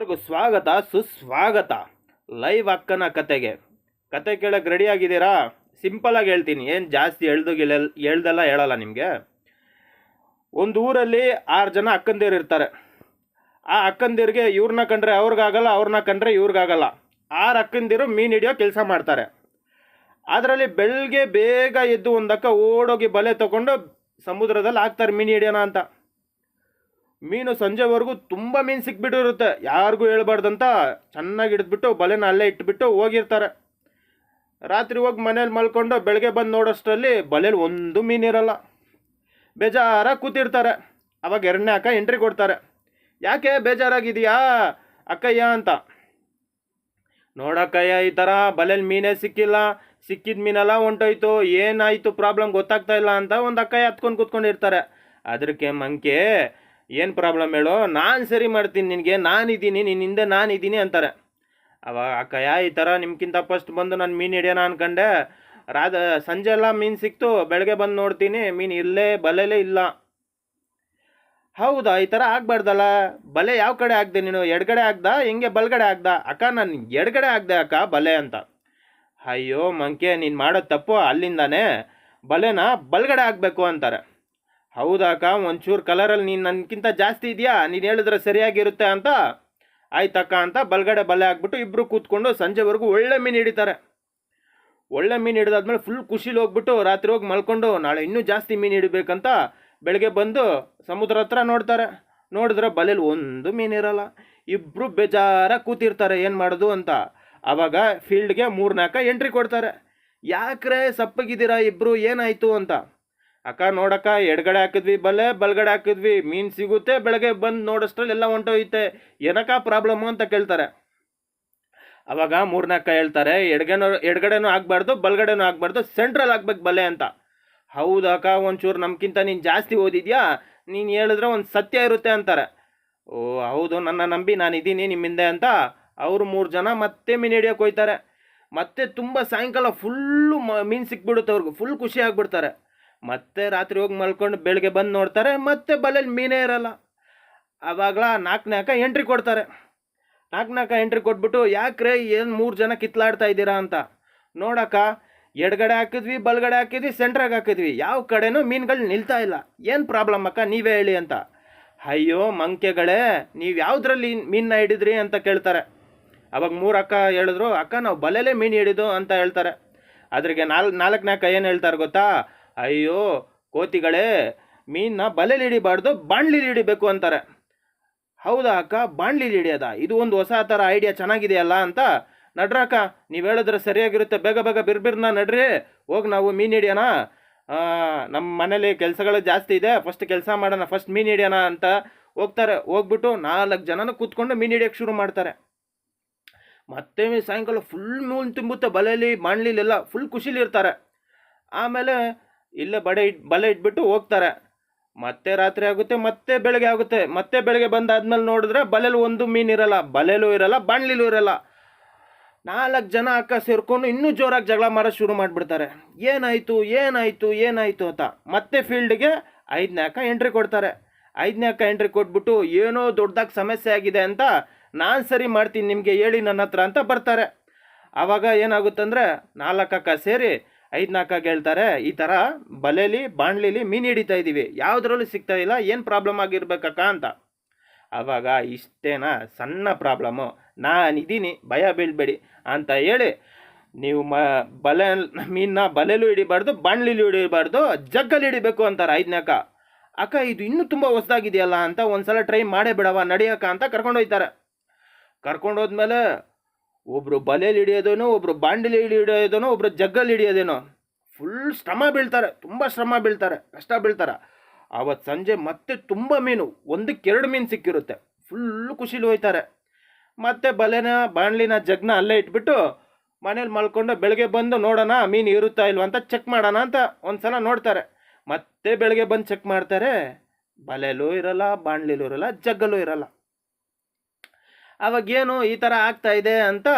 ಎಲ್ಲರಿಗೂ ಸ್ವಾಗತ, ಸುಸ್ವಾಗತ. ಲೈವ್ ಅಕ್ಕನ ಕತೆಗೆ. ಕತೆ ಕೇಳಕ್ಕೆ ರೆಡಿ ಆಗಿದ್ದೀರಾ? ಸಿಂಪಲಾಗಿ ಹೇಳ್ತೀನಿ. ಏನು ಜಾಸ್ತಿ ಎಳ್ದು ಎಳ್ದೆಲ್ಲ ಹೇಳಲ್ಲ ನಿಮಗೆ. ಒಂದು ಊರಲ್ಲಿ ಆರು ಜನ ಅಕ್ಕಂದಿರು ಇರ್ತಾರೆ. ಆ ಅಕ್ಕಂದಿರಿಗೆ ಇವ್ರನ್ನ ಕಂಡ್ರೆ ಅವ್ರಿಗಾಗಲ್ಲ ಅವ್ರನ್ನ ಕಂಡ್ರೆ ಇವ್ರಿಗಾಗಲ್ಲ. ಆರು ಅಕ್ಕಂದಿರು ಮೀನು ಹಿಡಿಯೋ ಕೆಲಸ ಮಾಡ್ತಾರೆ. ಅದರಲ್ಲಿ ಬೆಳಗ್ಗೆ ಬೇಗ ಎದ್ದು ಒಂದಕ್ಕ ಓಡೋಗಿ ಬಲೆ ತಗೊಂಡು ಸಮುದ್ರದಲ್ಲಿ ಹಾಕ್ತಾರೆ ಮೀನು ಹಿಡಿಯೋಣ ಅಂತ. ಮೀನು ಸಂಜೆವರೆಗೂ ತುಂಬ ಮೀನು ಸಿಕ್ಬಿಟ್ಟಿರುತ್ತೆ. ಯಾರಿಗೂ ಹೇಳ್ಬಾರ್ದಂತ ಚೆನ್ನಾಗಿ ಹಿಡಿದ್ಬಿಟ್ಟು ಬಲೆನ ಅಲ್ಲೇ ಇಟ್ಬಿಟ್ಟು ಹೋಗಿರ್ತಾರೆ. ರಾತ್ರಿ ಹೋಗಿ ಮನೇಲಿ ಮಲ್ಕೊಂಡು ಬೆಳಗ್ಗೆ ಬಂದು ನೋಡೋಷ್ಟರಲ್ಲಿ ಬಲೆಯಲ್ಲಿ ಒಂದು ಮೀನಿರಲ್ಲ ಬೇಜಾರಾಗಿ ಕೂತಿರ್ತಾರೆ. ಅವಾಗ ಎರಡನೇ ಅಕ್ಕ ಎಂಟ್ರಿ ಕೊಡ್ತಾರೆ. ಯಾಕೆ ಬೇಜಾರಾಗಿದೆಯಾ ಅಕ್ಕಯ್ಯ ಅಂತ? ನೋಡಕ್ಕಯ್ಯ, ಈ ಥರ ಬಲೆಯಲ್ಲಿ ಮೀನೇ ಸಿಕ್ಕಿಲ್ಲ. ಸಿಕ್ಕಿದ ಮೀನೆಲ್ಲ ಹೊಂಟೋಯ್ತು ಏನಾಯಿತು ಪ್ರಾಬ್ಲಮ್ ಗೊತ್ತಾಗ್ತಾ ಇಲ್ಲ ಅಂತ ಒಂದು ಅಕ್ಕಯ್ಯ ಹತ್ಕೊಂಡು ಕೂತ್ಕೊಂಡಿರ್ತಾರೆ. ಅದಕ್ಕೆ ಮಂಕೆ ಏನು ಪ್ರಾಬ್ಲಮ್ ಹೇಳು? ನಾನು ಸರಿ ಮಾಡ್ತೀನಿ ನಿನಗೆ, ನಾನಿದ್ದೀನಿ ನಿನ್ನ ಹಿಂದೆ ನಾನಿದ್ದೀನಿ ಅಂತಾರೆ. ಅವಾಗ ಅಕ್ಕಯ್ಯ, ಈ ಥರ ನಿಮ್ಗಿಂತ ಫಸ್ಟ್ ಬಂದು ನಾನು ಮೀನು ಹಿಡಿಯೋಣ ಅನ್ಕಂಡೆ. ರಾಜ, ಸಂಜೆ ಎಲ್ಲ ಮೀನು ಸಿಕ್ತು, ಬೆಳಗ್ಗೆ ಬಂದು ನೋಡ್ತೀನಿ, ಮೀನು ಇಲ್ಲೇ, ಬಲೆಲೇ ಇಲ್ಲ. ಹೌದಾ, ಈ ಥರ ಆಗಬಾರ್ದಲ್ಲ? ಬಲೆ ಯಾವ ಕಡೆ ಹಾಕ್ದೆ ನೀನು? ಎಡಗಡೆ ಹಾಕ್ದ ಹೆಂಗೆ ಬಲಗಡೆ ಹಾಕ್ದ ಅಕ್ಕ, ನಾನು ಎಡಗಡೆ ಹಾಕ್ದೆ ಅಕ್ಕ, ಬಲೆ ಅಂತ. ಅಯ್ಯೋ, ಮಂಕೆ, ನೀನು ಮಾಡೋ ತಪ್ಪು ಅಲ್ಲಿಂದಾನೆ. ಬಲೆನ ಬಲಗಡೆ ಆಗಬೇಕು ಅಂತಾರೆ. ಹೌದಾ ಅಕ್ಕ ಒಂಚೂರು ಕಲರಲ್ಲಿ ನೀನು ನನಗಿಂತ ಜಾಸ್ತಿ ಇದೆಯಾ? ನೀನು ಹೇಳಿದ್ರೆ ಸರಿಯಾಗಿರುತ್ತೆ ಅಂತ? ಆಯ್ತಕ್ಕ ಅಂತ ಬಲ್ಗಡೆ ಬಲೆ ಹಾಕ್ಬಿಟ್ಟು ಇಬ್ಬರು ಕೂತ್ಕೊಂಡು ಸಂಜೆವರೆಗೂ ಒಳ್ಳೆ ಮೀನು ಹಿಡಿತಾರೆ. ಒಳ್ಳೆ ಮೀನು ಹಿಡಿದಾದ್ಮೇಲೆ ಫುಲ್ ಖುಷಿಲಿ ಹೋಗ್ಬಿಟ್ಟು ರಾತ್ರಿ ಹೋಗಿ ಮಲ್ಕೊಂಡು ನಾಳೆ ಇನ್ನೂ ಜಾಸ್ತಿ ಮೀನು ಹಿಡಿಬೇಕಂತ ಬೆಳಗ್ಗೆ ಬಂದು ಸಮುದ್ರ ಹತ್ರ ನೋಡ್ತಾರೆ. ನೋಡಿದ್ರೆ ಬಲೆಯಲ್ಲಿ ಒಂದು ಮೀನಿರಲ್ಲ ಇಬ್ಬರು ಬೇಜಾರ ಕೂತಿರ್ತಾರೆ, ಏನು ಮಾಡೋದು ಅಂತ. ಆವಾಗ ಫೀಲ್ಡ್ಗೆ ಮೂರ್ನಾಲ್ಕ ಎಂಟ್ರಿ ಕೊಡ್ತಾರೆ. ಯಾಕ್ರೆ ಸಪ್ಪಗಿದ್ದೀರಾ ಇಬ್ಬರು ಏನಾಯಿತು ಅಂತ. ಅಕ್ಕ ನೋಡಕ್ಕ, ಎಡಗಡೆ ಹಾಕಿದ್ವಿ ಬಲೆ ಬಲಗಡೆ ಹಾಕಿದ್ವಿ, ಮೀನು ಸಿಗುತ್ತೆ, ಬೆಳಗ್ಗೆ ಬಂದು ನೋಡೋಷ್ಟ್ರಲ್ಲಿ ಎಲ್ಲ ಹೊಂಟೋಯ್ತೆ, ಏನಕ್ಕ ಪ್ರಾಬ್ಲಮ್ಮು ಅಂತ ಕೇಳ್ತಾರೆ. ಅವಾಗ ಮೂರ್ನಾಲ್ಕ ಹೇಳ್ತಾರೆ, ಎಡಗೇನೋ, ಎಡಗಡೆನೂ ಆಗಬಾರ್ದು, ಬಲಗಡೆನೂ ಆಗಬಾರ್ದು, ಸೆಂಟ್ರಲ್ ಆಗ್ಬೇಕು ಬಲೆ ಅಂತ. ಹೌದಕ್ಕ ಒಂಚೂರು ನಮ್ಗಿಂತ ನೀನು ಜಾಸ್ತಿ ಓದಿದ್ಯಾ? ನೀನು ಹೇಳಿದ್ರೆ ಒಂದು ಸತ್ಯ ಇರುತ್ತೆ ಅಂತಾರೆ. ಓ, ಹೌದು, ನನ್ನ ನಂಬಿ ನಾನು ಇದ್ದೀನಿ ನಿಮ್ಮಿಂದೆ ಅಂತ ಅವರು ಮೂರು ಜನ ಮತ್ತೆ ಮೀನು ಹಿಡಿಯೋಕೆ ಹೋಯ್ತಾರೆ. ಮತ್ತೆ ತುಂಬ ಸಾಯಂಕಾಲ ಫುಲ್ಲು ಮೀನು ಸಿಕ್ಬಿಡುತ್ತೆ ಅವ್ರಿಗೆ ಫುಲ್ ಖುಷಿ ಆಗ್ಬಿಡ್ತಾರೆ. ಮತ್ತೆ ರಾತ್ರಿ ಹೋಗಿ ಮಲ್ಕೊಂಡು ಬೆಳಗ್ಗೆ ಬಂದು ನೋಡ್ತಾರೆ, ಮತ್ತೆ ಬಲೆಯಲ್ಲಿ ಮೀನೇ ಇರಲ್ಲ. ಅವಾಗಲ ನಾಲ್ಕು ಅಕ್ಕ ಎಂಟ್ರಿ ಕೊಡ್ತಾರೆ. ನಾಲ್ಕು ಅಕ್ಕ ಎಂಟ್ರಿ ಕೊಟ್ಬಿಟ್ಟು, ಯಾಕ್ರೆ ಏನು ಮೂರು ಜನ ಕಿತ್ಲಾಡ್ತಾ ಇದ್ದೀರಾ ಅಂತ? ನೋಡಕ್ಕ, ಎಡಗಡೆ ಹಾಕಿದ್ವಿ, ಬಲ್ಗಡೆ ಹಾಕಿದ್ವಿ ಸೆಂಟ್ರಾಗ ಹಾಕಿದ್ವಿ. ಯಾವ ಕಡೆನೂ ಮೀನುಗಳು ನಿಲ್ತಾ ಇಲ್ಲ. ಏನು ಪ್ರಾಬ್ಲಮ್ ಅಕ್ಕ? ನೀವೇ ಹೇಳಿ ಅಂತ. ಅಯ್ಯೋ ಮಂಕೆಗಳೇ ನೀವು ಯಾವುದ್ರಲ್ಲಿ ಮೀನನ್ನ ಹಿಡಿದ್ರಿ ಅಂತ ಕೇಳ್ತಾರೆ. ಅವಾಗ ಮೂರು ಅಕ್ಕ ಹೇಳಿದ್ರು, ಅಕ್ಕ, ನಾವು ಬಲೆಯಲ್ಲೇ ಮೀನು ಹಿಡಿದು ಅಂತ ಹೇಳ್ತಾರೆ. ಅದ್ರಿಗೆ ನಾಲ್ಕು ನಾಲ್ಕು ಅಕ್ಕ ಏನು ಹೇಳ್ತಾರೆ ಗೊತ್ತಾ? ಅಯ್ಯೋ, ಕೋತಿಗಳೇ, ಮೀನನ್ನ ಬಲೆಲಿ ಹಿಡಿಬಾರ್ದು ಬಾಣ್ಲಿಲಿ ಹಿಡಿಬೇಕು ಅಂತಾರೆ. ಹೌದಾ ಅಕ್ಕ ಬಾಣ್ಲಿಲಿ ಹಿಡಿಯೋದ ಇದು ಒಂದು ಹೊಸ ಥರ ಐಡಿಯಾ ಚೆನ್ನಾಗಿದೆಯಲ್ಲ ಅಂತ. ನಡ್ರಕ್ಕ, ನೀವು ಹೇಳಿದ್ರೆ ಸರಿಯಾಗಿರುತ್ತೆ. ಬೇಗ ಬೇಗ ಬಿರ್ಬಿರ್ನ ನಡ್ರಿ. ಹೋಗಿ ನಾವು ಮೀನು ಹಿಡಿಯೋಣ. ನಮ್ಮ ಮನೇಲಿ ಕೆಲಸಗಳು ಜಾಸ್ತಿ ಇದೆ. ಫಸ್ಟ್ ಕೆಲಸ ಮಾಡೋಣ ಫಸ್ಟ್ ಮೀನು ಹಿಡಿಯೋಣ ಅಂತ ಹೋಗ್ತಾರೆ. ಹೋಗ್ಬಿಟ್ಟು ನಾಲ್ಕು ಜನನ ಕೂತ್ಕೊಂಡು ಮೀನು ಹಿಡಿಯೋಕ್ಕೆ ಶುರು ಮಾಡ್ತಾರೆ. ಮತ್ತೆ ಸಾಯಂಕಾಲ ಫುಲ್ ಮೂಲ್ ತುಂಬುತ್ತೆ ಬಲೆಯಲ್ಲಿ ಬಾಣ್ಲಿಲೆಲ್ಲ ಫುಲ್ ಖುಷಿಲಿ ಇರ್ತಾರೆ ಆಮೇಲೆ ಇಲ್ಲೇ ಬಡೆ ಇಟ್ ಬಲೆ ಇಟ್ಬಿಟ್ಟು ಹೋಗ್ತಾರೆ. ಮತ್ತೆ ರಾತ್ರಿ ಆಗುತ್ತೆ, ಮತ್ತೆ ಬೆಳಗ್ಗೆ ಆಗುತ್ತೆ. ಮತ್ತೆ ಬೆಳಗ್ಗೆ ಬಂದಾದ್ಮೇಲೆ ನೋಡಿದ್ರೆ ಬಲೆಲು ಒಂದು ಮೀನು ಇರಲ್ಲ, ಬಲೆಲೂ ಇರಲ್ಲ ಬಾಣ್ಲಿಲೂ ಇರಲ್ಲ. ನಾಲ್ಕು ಜನ ಅಕ್ಕ ಸೇರ್ಕೊಂಡು ಇನ್ನೂ ಜೋರಾಗಿ ಜಗಳ ಮಾಡೋ ಶುರು ಮಾಡಿಬಿಡ್ತಾರೆ. ಏನಾಯಿತು ಏನಾಯಿತು ಏನಾಯಿತು ಅಂತ. ಮತ್ತೆ ಫೀಲ್ಡ್ಗೆ ಐದನೇ ಅಕ್ಕ ಎಂಟ್ರಿ ಕೊಡ್ತಾರೆ. ಐದನೇ ಅಕ್ಕ ಎಂಟ್ರಿ ಕೊಟ್ಬಿಟ್ಟು ಏನೋ ದೊಡ್ಡದಾಗಿ ಸಮಸ್ಯೆ ಆಗಿದೆ ಅಂತ ನಾನು ಸರಿ ಮಾಡ್ತೀನಿ, ನಿಮಗೆ ಹೇಳಿ ನನ್ನ ಹತ್ರ ಅಂತ ಬರ್ತಾರೆ. ಆವಾಗ ಏನಾಗುತ್ತಂದ್ರೆ ನಾಲ್ಕು ಅಕ್ಕ ಸೇರಿ ಐದು ನಾಲ್ಕಾಗಿ ಹೇಳ್ತಾರೆ ಈ ಥರ ಬಲೆಲಿ, ಬಾಣ್ಲಿಲಿ ಮೀನು ಹಿಡಿತಾ ಇದ್ದೀವಿ ಯಾವುದ್ರಲ್ಲೂ ಸಿಗ್ತಾ ಇಲ್ಲ, ಏನು ಪ್ರಾಬ್ಲಮ್ ಆಗಿರ್ಬೇಕಕ್ಕ ಅಂತ. ಆವಾಗ ಇಷ್ಟೇನಾ? ಸಣ್ಣ ಪ್ರಾಬ್ಲಮ್ಮು ನಾನಿದ್ದೀನಿ ಭಯ ಬೀಳಬೇಡಿ. ಅಂತ ಹೇಳಿ, ನೀವು ಮ, ಬಲೆ ಮೀನನ್ನ ಬಲೆಲೂ ಹಿಡಿಬಾರ್ದು, ಬಾಣ್ಲಿಲೂ ಹಿಡಿಬಾರ್ದು, ಜಗ್ಗಲ್ಲಿ ಹಿಡಿಬೇಕು ಅಂತಾರೆ ಐದನೇಕ ಅಕ್ಕ, ಇದು ಇನ್ನೂ ತುಂಬ ಹೊಸದಾಗಿದೆಯಲ್ಲ ಅಂತ ಒಂದು ಸಲ ಟ್ರೈ ಮಾಡೇ ಬಿಡವ ನಡಿಯಕ್ಕ ಅಂತ ಕರ್ಕೊಂಡು ಹೋಗ್ತಾರೆ ಕರ್ಕೊಂಡು ಹೋದ್ಮೇಲೆ ಒಬ್ಬರು ಬಲೆಯಲ್ಲಿ ಹಿಡಿಯೋದೇನೋ ಒಬ್ಬರು ಬಾಂಡಲಿ ಹಿಡಿಯೋದೇನೋ ಒಬ್ಬರು ಜಗ್ಗಲ್ಲಿ ಹಿಡಿಯೋದೇನೋ. ಫುಲ್ ಶ್ರಮ ಬೀಳ್ತಾರೆ, ತುಂಬ ಶ್ರಮ ಬೀಳ್ತಾರೆ, ಕಷ್ಟ ಬೀಳ್ತಾರೆ. ಆವತ್ತು ಸಂಜೆ ಮತ್ತೆ ತುಂಬ ಮೀನು, ಒಂದಕ್ಕೆ ಎರಡು ಮೀನು ಸಿಕ್ಕಿರುತ್ತೆ. ಫುಲ್ಲು ಖುಷಿಲಿ ಹೋಯ್ತಾರೆ. ಮತ್ತೆ ಬಲೆನ ಬಾಣಲಿನ ಜಗ್ನ ಅಲ್ಲೇ ಇಟ್ಬಿಟ್ಟು ಮನೇಲಿ ಮಲ್ಕೊಂಡು ಬೆಳಗ್ಗೆ ಬಂದು ನೋಡೋಣ, ಮೀನು ಇರುತ್ತಾ ಇಲ್ವ ಅಂತ ಚೆಕ್ ಮಾಡೋಣ ಅಂತ ಒಂದು ಸಲ ನೋಡ್ತಾರೆ. ಮತ್ತೆ ಬೆಳಗ್ಗೆ ಬಂದು ಚೆಕ್ ಮಾಡ್ತಾರೆ. ಬಲೆಲೂ ಇರಲ್ಲ ಬಾಣಲಿಲೂ ಇರಲ್ಲ ಜಗ್ಗಲ್ಲೂ ಇರಲ್ಲ. ಅವಾಗೇನು ಈ ಥರ ಆಗ್ತಾ ಇದೆ ಅಂತ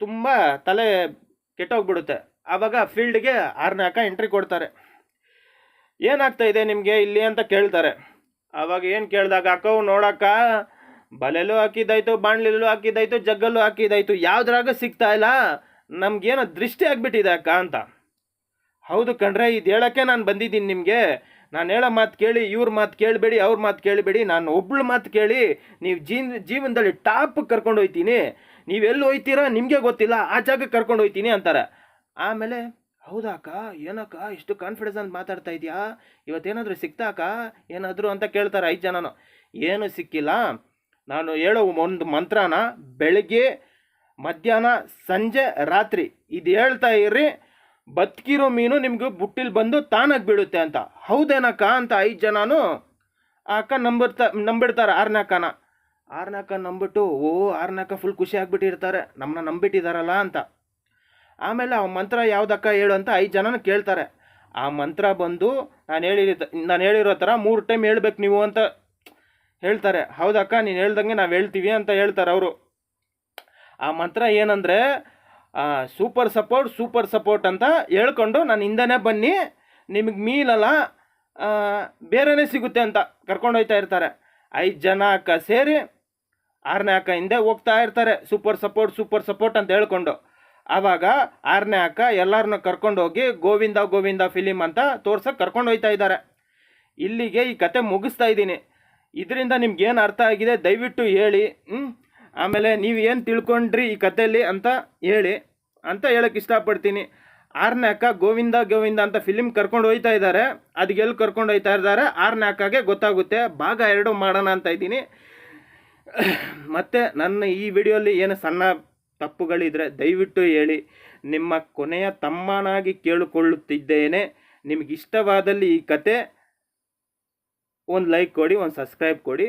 ತುಂಬ ತಲೆ ಕೆಟ್ಟೋಗ್ಬಿಡುತ್ತೆ. ಆವಾಗ ಫೀಲ್ಡ್ಗೆ ಆರನೇ ಅಕ್ಕ ಎಂಟ್ರಿ ಕೊಡ್ತಾರೆ. ಏನಾಗ್ತಾ ಇದೆ ನಿಮಗೆ ಇಲ್ಲಿ ಅಂತ ಕೇಳ್ತಾರೆ. ಆವಾಗ ಏನು ಕೇಳಿದಾಗ ಅಕ್ಕವು ನೋಡಕ್ಕ, ಬಲೆಲೂ ಹಾಕಿದ್ದಾಯ್ತು, ಬಾಣ್ಲಿಲೂ ಹಾಕಿದ್ದಾಯ್ತು, ಜಗ್ಗಲ್ಲೂ ಹಾಕಿದ್ದಾಯ್ತು, ಯಾವ್ದ್ರಾಗ ಸಿಗ್ತಾ ಇಲ್ಲ, ನಮಗೇನೋ ದೃಷ್ಟಿ ಆಗಿಬಿಟ್ಟಿದೆ ಅಕ್ಕ ಅಂತ. ಹೌದು ಕಣ್ರೆ, ಇದು ಹೇಳೋಕ್ಕೆ ನಾನು ಬಂದಿದ್ದೀನಿ ನಿಮಗೆ. ನಾನು ಹೇಳೋ ಮಾತು ಕೇಳಿ, ಇವ್ರ ಮಾತು ಕೇಳಬೇಡಿ, ಅವ್ರ ಮಾತು ಕೇಳಬೇಡಿ. ನಾನು ಒಬ್ಳ ಮಾತು ಕೇಳಿ, ನೀವು ಜೀನ್, ಜೀವನದಲ್ಲಿ ಟಾಪ್ ಕರ್ಕೊಂಡು ಹೋಯ್ತೀನಿ. ನೀವೆಲ್ಲಿ ಹೋಯ್ತೀರಾ ನಿಮಗೆ ಗೊತ್ತಿಲ್ಲ, ಆ ಜಾಗಕ್ಕೆ ಕರ್ಕೊಂಡು ಹೋಯ್ತೀನಿ ಅಂತಾರೆ. ಆಮೇಲೆ ಹೌದಾಕ ಏನಕ್ಕ, ಇಷ್ಟು ಕಾನ್ಫಿಡೆನ್ಸ್ ಅಂತ ಮಾತಾಡ್ತಾ ಇದೆಯಾ? ಇವತ್ತೇನಾದರೂ ಸಿಕ್ತಾಕ? ಏನಾದರೂ ಅಂತ ಕೇಳ್ತಾರೆ ಐದು ಜನನು. ಏನು ಸಿಕ್ಕಿಲ್ಲ. ನಾನು ಹೇಳೋ ಒಂದು ಮಂತ್ರನ, ಬೆಳಗ್ಗೆ, ಮಧ್ಯಾಹ್ನ, ಸಂಜೆ, ರಾತ್ರಿ, ಇದು ಹೇಳ್ತಾ ಇರ್ರಿ. ಬದುಕಿರೋ ಮೀನು ನಿಮ್ಗೆ ಬುಟ್ಟಿಲ್ ಬಂದು ತಾನಾಗಿ ಬೀಳುತ್ತೆ ಅಂತ. ಹೌದೇನಕ್ಕ ಅಂತ ಐದು ಜನನು ಆ ಅಕ್ಕ ನಂಬಿರ್ತಾ, ನಂಬಿಡ್ತಾರೆ ಆರ್ನಾಕನ. ಆರ್ನಾಕ ನಂಬಿಟ್ಟು, ಓ, ಆರ್ನಾಕ ಫುಲ್ ಖುಷಿ ಆಗ್ಬಿಟ್ಟಿರ್ತಾರೆ. ನಮ್ಮನ್ನ ನಂಬಿಟ್ಟಿದಾರಲ್ಲ ಅಂತ. ಆಮೇಲೆ ಆ ಮಂತ್ರ ಯಾವ್ದಕ್ಕ ಹೇಳು ಅಂತ ಐದು ಜನನ ಕೇಳ್ತಾರೆ. ಆ ಮಂತ್ರ ಬಂದು ನಾನು ಹೇಳಿ ನಾನು ಹೇಳಿರೋ ಥರ ಮೂರು ಟೈಮ್ ಹೇಳ್ಬೇಕು ನೀವು ಅಂತ ಹೇಳ್ತಾರೆ. ಹೌದಕ್ಕ, ನೀನು ಹೇಳ್ದಂಗೆ ನಾವು ಹೇಳ್ತೀವಿ ಅಂತ ಹೇಳ್ತಾರೆ ಅವರು. ಆ ಮಂತ್ರ ಏನಂದರೆ ಸೂಪರ್ ಸಪೋರ್ಟ್ ಸೂಪರ್ ಸಪೋರ್ಟ್ ಅಂತ ಹೇಳ್ಕೊಂಡು ನಾನು ಹಿಂದೆನೇ ಬನ್ನಿ. ನಿಮಗೆ ಮೀಲಲ್ಲ ಬೇರೆನೇ ಸಿಗುತ್ತೆ ಅಂತ ಕರ್ಕೊಂಡು ಹೋಗ್ತಾ ಇರ್ತಾರೆ. ಐದು ಜನ ಅಕ್ಕ ಸೇರಿ ಆರನೇ ಅಕ್ಕ ಹಿಂದೆ ಹೋಗ್ತಾ ಇರ್ತಾರೆ. ಸೂಪರ್ ಸಪೋರ್ಟ್ ಸೂಪರ್ ಸಪೋರ್ಟ್ ಅಂತ ಹೇಳ್ಕೊಂಡು. ಆವಾಗ ಆರನೇ ಅಕ್ಕ ಎಲ್ಲರನ್ನ ಕರ್ಕೊಂಡು ಹೋಗಿ ಗೋವಿಂದ ಗೋವಿಂದ ಫಿಲಿಮ್ ಅಂತ ತೋರ್ಸಕ್ಕೆ ಕರ್ಕೊಂಡು ಹೋಗ್ತಾ ಇದ್ದಾರೆ. ಇಲ್ಲಿಗೆ ಈ ಕತೆ ಮುಗಿಸ್ತಾ ಇದ್ದೀನಿ. ಇದರಿಂದ ನಿಮ್ಗೇನು ಅರ್ಥ ಆಗಿದೆ? ದಯವಿಟ್ಟು ಹೇಳಿ? ಆಮೇಲೆ ನೀವು ಏನು ತಿಳ್ಕೊಂಡ್ರಿ ಈ ಕಥೆಯಲ್ಲಿ ಅಂತ ಹೇಳಿ, ಅಂತ ಹೇಳಕ್ಕೆ ಇಷ್ಟಪಡ್ತೀನಿ. ಆರನೇ ಅಕ್ಕ ಗೋವಿಂದ ಗೋವಿಂದ ಅಂತ ಫಿಲಿಮ್ ಕರ್ಕೊಂಡು ಹೋಗ್ತಾ ಇದ್ದಾರೆ. ಅದಕ್ಕೆ ಎಲ್ಲಿ ಕರ್ಕೊಂಡು ಹೋಯ್ತಾ ಇದ್ದಾರೆ? ಆರನೇ ಅಕ್ಕಗೆ ಗೊತ್ತಾಗುತ್ತೆ. ಭಾಗ ಎರಡು ಮಾಡೋಣ ಅಂತ ಇದ್ದೀನಿ. ಮತ್ತು ನನ್ನ ಈ ವಿಡಿಯೋಲಿ ಏನು ಸಣ್ಣ ತಪ್ಪುಗಳಿದ್ರೆ ದಯವಿಟ್ಟು ಹೇಳಿ. ನಿಮ್ಮ ಕೊನೆಯ ತಮ್ಮನಾಗಿ ಕೇಳಿಕೊಳ್ಳುತ್ತಿದ್ದೇನೆ. ನಿಮಗಿಷ್ಟವಾದಲ್ಲಿ ಈ ಕತೆ, ಒಂದು ಲೈಕ್ ಕೊಡಿ, ಒಂದು ಸಬ್ಸ್ಕ್ರೈಬ್ ಕೊಡಿ.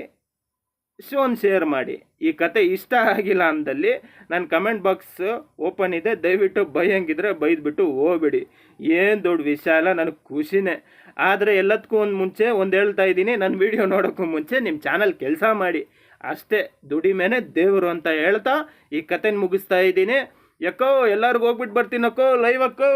ಒಂದು ಶೇರ್ ಮಾಡಿ. ಈ ಕತೆ ಇಷ್ಟ ಆಗಿಲ್ಲ ಅಂದಲ್ಲಿ ನನ್ನ ಕಮೆಂಟ್ ಬಾಕ್ಸ್ ಓಪನ್ ಇದೆ. ದಯವಿಟ್ಟು ಬೈಯಂಗಿದ್ರೆ ಬೈದ್ಬಿಟ್ಟು ಹೋಗ್ಬಿಡಿ. ಏನು ದೊಡ್ಡ ವಿಷಯ ಅಲ್ಲ ನನಗೆ ಖುಷಿನೇ. ಆದರೆ ಎಲ್ಲದಕ್ಕೂ ಒಂದು ಮುಂಚೆ ಒಂದು ಹೇಳ್ತಾ ಇದ್ದೀನಿ. ನನ್ನ ವಿಡಿಯೋ ನೋಡೋಕ್ಕೂ ಮುಂಚೆ ನಿಮ್ಮ ಚಾನಲ್ ಕೆಲಸ ಮಾಡಿ. ಅಷ್ಟೇ. ದುಡಿಮೆನೆ ದೇವರು ಅಂತ ಹೇಳ್ತಾ ಈ ಕತೆನ ಮುಗಿಸ್ತಾ ಇದ್ದೀನಿ. ಯಾಕೋ ಎಲ್ಲರಿಗೂ ಹೋಗ್ಬಿಟ್ಟು ಬರ್ತೀನಕ್ಕೋ ಲೈವ್ ಅಕ್ಕೋ?